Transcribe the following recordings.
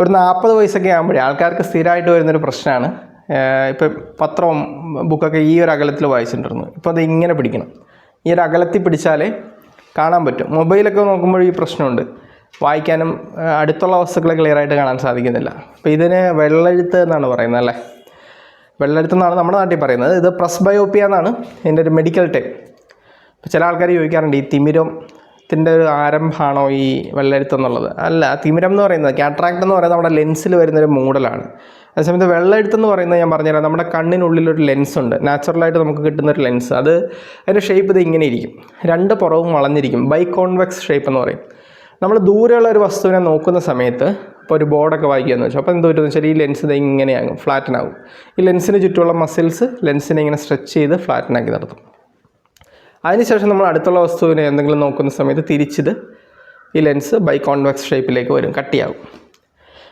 ഒരു നാൽപ്പത് വയസ്സൊക്കെ ആകുമ്പോഴേ ആൾക്കാർക്ക് സ്ഥിരമായിട്ട് വരുന്നൊരു പ്രശ്നമാണ്. ഇപ്പം പത്രവും ബുക്കൊക്കെ ഈ ഒരു അകലത്തിൽ വായിച്ചിട്ടുണ്ടായിരുന്നു. ഇപ്പോൾ അത് ഇങ്ങനെ പിടിക്കണം. ഈ ഒരു അകലത്തിൽ പിടിച്ചാലേ കാണാൻ പറ്റും. മൊബൈലൊക്കെ നോക്കുമ്പോൾ ഈ പ്രശ്നമുണ്ട്. വായിക്കാനും അടുത്തുള്ള വസ്തുക്കളെ ക്ലിയറായിട്ട് കാണാൻ സാധിക്കുന്നില്ല. അപ്പോൾ ഇതിന് വെള്ളെഴുത്ത് എന്നാണ് പറയുന്നത് അല്ലേ? വെള്ളെഴുത്ത് എന്നാണ് നമ്മുടെ നാട്ടിൽ പറയുന്നത്. ഇത് പ്രസ് ബയോപ്പിയ എന്നാണ്. ഇതിന്റെ ഒരു മെഡിക്കൽ ടൈം ചില ആൾക്കാർ ചോദിക്കാറുണ്ട് ഈ തിമിരത്തിന്റെ ഒരു ആരംഭമാണോ ഈ വെള്ളെഴുത്ത് എന്നുള്ളത്? അല്ല തിമിരം എന്ന് പറയുന്നത് കാട്രാക്ട് എന്ന് പറയുന്നത് നമ്മുടെ ലെൻസിൽ വരുന്നൊരു മൂടലാണ്. അതേസമയത്ത് വെള്ളെഴുത്ത് എന്ന് പറയുന്നത് ഞാൻ പറഞ്ഞുതരാം. നമ്മുടെ കണ്ണിനുള്ളിലൊരു ലെൻസ് ഉണ്ട്. നാച്ചുറലായിട്ട് നമുക്ക് കിട്ടുന്ന ഒരു ലെൻസ്. അത് അതിന്റെ ഷേപ്പ് ഇത് ഇങ്ങനെ ഇരിക്കും. രണ്ട് പുറവും വളഞ്ഞിരിക്കും. ബൈ കോൺവെക്സ് ഷേപ്പ് എന്ന് പറയും. നമ്മൾ ദൂരെയുള്ള ഒരു വസ്തുവിനെ നോക്കുന്ന സമയത്ത് ഇപ്പോൾ ഒരു ബോർഡൊക്കെ വായിക്കുകയെന്ന് വെച്ചാൽ അപ്പോൾ എന്ത് പറ്റുമെന്ന് വെച്ചാൽ ഈ ലെൻസ് ഇത് ഇങ്ങനെയാകും ഫ്ലാറ്റനാകും ഈ ലെൻസിന് ചുറ്റുമുള്ള മസിൽസ് ലെൻസിനെ ഇങ്ങനെ സ്ട്രെച്ച് ചെയ്ത് ഫ്ലാറ്റനാക്കി നിർത്തും അതിനുശേഷം നമ്മൾ അടുത്തുള്ള വസ്തുവിനെ എന്തെങ്കിലും നോക്കുന്ന സമയത്ത് തിരിച്ചിത് ഈ ലെൻസ് ബൈ കോൺവെക്സ് ഷേപ്പിലേക്ക് വരും കട്ടിയാകും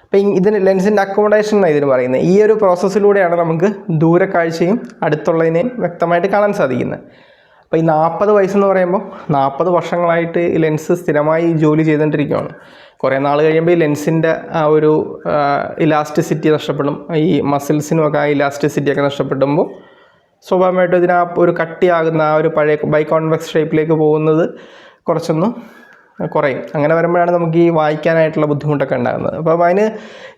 അപ്പോൾ ഈ ഇതിന് ലെൻസിന്റെ അക്കോമഡേഷൻ എന്നാണ് ഇതിന് പറയുന്നത്? ഈ ഒരു പ്രോസസ്സിലൂടെയാണ് നമുക്ക് ദൂരക്കാഴ്ചയും അടുത്തുള്ളതിനെയും വ്യക്തമായിട്ട് കാണാൻ സാധിക്കുന്നത്. അപ്പോൾ ഈ നാൽപ്പത് വയസ്സെന്ന് പറയുമ്പോൾ നാൽപ്പത് വർഷങ്ങളായിട്ട് ഈ ലെൻസ് സ്ഥിരമായി ജോലി ചെയ്തുകൊണ്ടിരിക്കുകയാണ്. കുറേ നാൾ കഴിയുമ്പോൾ ഈ ലെൻസിന്റെ ആ ഒരു ഇലാസ്റ്റിസിറ്റി നഷ്ടപ്പെടും. ഈ മസിൽസിനും ഒക്കെ ആ ഇലാസ്റ്റിസിറ്റി ഒക്കെ നഷ്ടപ്പെടുമ്പോൾ സ്വാഭാവികമായിട്ടും ഇതിന് ആ ഒരു കട്ടിയാകുന്ന ആ ഒരു പഴയ ബൈ കോൺവെക്സ് ഷേപ്പിലേക്ക് പോകുന്നത് കുറച്ചൊന്നും കുറയും. അങ്ങനെ വരുമ്പോഴാണ് നമുക്ക് ഈ വായിക്കാനായിട്ടുള്ള ബുദ്ധിമുട്ടൊക്കെ ഉണ്ടാകുന്നത്. അപ്പം അതിന്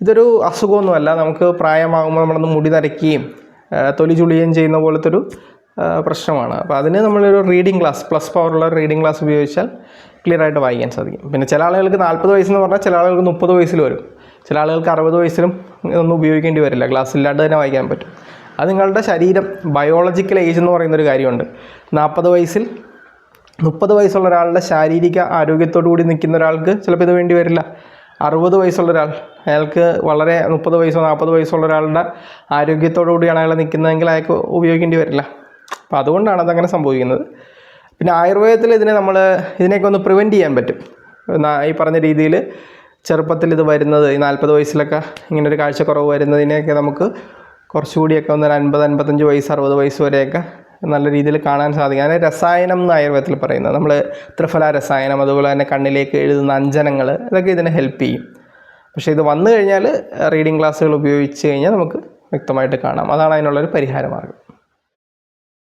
ഇതൊരു അസുഖമൊന്നുമല്ല. നമുക്ക് പ്രായമാകുമ്പോൾ നമ്മളൊന്ന് മുടി നരയ്ക്കുകയും തൊലി ചുളിയുകയും ചെയ്യുന്ന പോലത്തെ ഒരു പ്രശ്നമാണ്. അപ്പോൾ അതിന് നമ്മളൊരു റീഡിംഗ് ക്ലാസ് പ്ലസ് പവറുള്ള റീഡിംഗ് ക്ലാസ് ഉപയോഗിച്ചാൽ ക്ലിയർ ആയിട്ട് വായിക്കാൻ സാധിക്കും. പിന്നെ ചില ആളുകൾക്ക് നാൽപ്പത് വയസ്സെന്ന് പറഞ്ഞാൽ ചില ആളുകൾക്ക് മുപ്പത് വയസ്സിൽ വരും. ചില ആളുകൾക്ക് അറുപത് വയസ്സിലും ഇതൊന്നും ഉപയോഗിക്കേണ്ടി വരില്ല. ക്ലാസ് ഇല്ലാണ്ട് തന്നെ വായിക്കാൻ പറ്റും. അത് നിങ്ങളുടെ ശരീരം ബയോളജിക്കൽ ഏജ് എന്ന് പറയുന്നൊരു കാര്യമുണ്ട്. നാൽപ്പത് വയസ്സിൽ മുപ്പത് വയസ്സുള്ള ഒരാളുടെ ശാരീരിക ആരോഗ്യത്തോടു കൂടി നിൽക്കുന്ന ഒരാൾക്ക് ചിലപ്പോൾ ഇത് വേണ്ടി വരില്ല. അറുപത് വയസ്സുള്ള ഒരാൾ അയാൾക്ക് വളരെ മുപ്പത് വയസ്സോ നാൽപ്പത് വയസ്സുള്ള ഒരാളുടെ ആരോഗ്യത്തോടു കൂടിയാണ് അയാൾ നിൽക്കുന്നതെങ്കിൽ അയാൾക്ക് ഉപയോഗിക്കേണ്ടി വരില്ല. അപ്പോൾ അതുകൊണ്ടാണ് അതങ്ങനെ സംഭവിക്കുന്നത്. പിന്നെ ആയുർവേദത്തിൽ ഇതിനെ നമ്മൾ ഇതിനെയൊക്കെ ഒന്ന് പ്രിവെന്റ് ചെയ്യാൻ പറ്റും. ഈ പറഞ്ഞ രീതിയിൽ ചെറുപ്പത്തിൽ ഇത് വരുന്നത് ഈ നാൽപ്പത് വയസ്സിലൊക്കെ ഇങ്ങനൊരു കാഴ്ചക്കുറവ് വരുന്നതിനെയൊക്കെ നമുക്ക് കുറച്ചുകൂടിയൊക്കെ ഒന്ന് അൻപത് അൻപത്തഞ്ച് വയസ്സ് അറുപത് വയസ്സ് വരെയൊക്കെ നല്ല രീതിയിൽ കാണാൻ സാധിക്കും. അതിന് രസായനം എന്ന് ആയുർവേദത്തിൽ പറയുന്നത്. നമ്മൾ ത്രിഫല രസായനം അതുപോലെ തന്നെ കണ്ണിലേക്ക് എഴുതുന്ന അഞ്ജനങ്ങൾ ഇതൊക്കെ ഇതിനെ ഹെൽപ്പ് ചെയ്യും. പക്ഷേ ഇത് വന്നു കഴിഞ്ഞാൽ റീഡിംഗ് ക്ലാസ്സുകൾ ഉപയോഗിച്ച് കഴിഞ്ഞാൽ നമുക്ക് വ്യക്തമായിട്ട് കാണാം. അതാണ് അതിനുള്ളൊരു പരിഹാര മാർഗം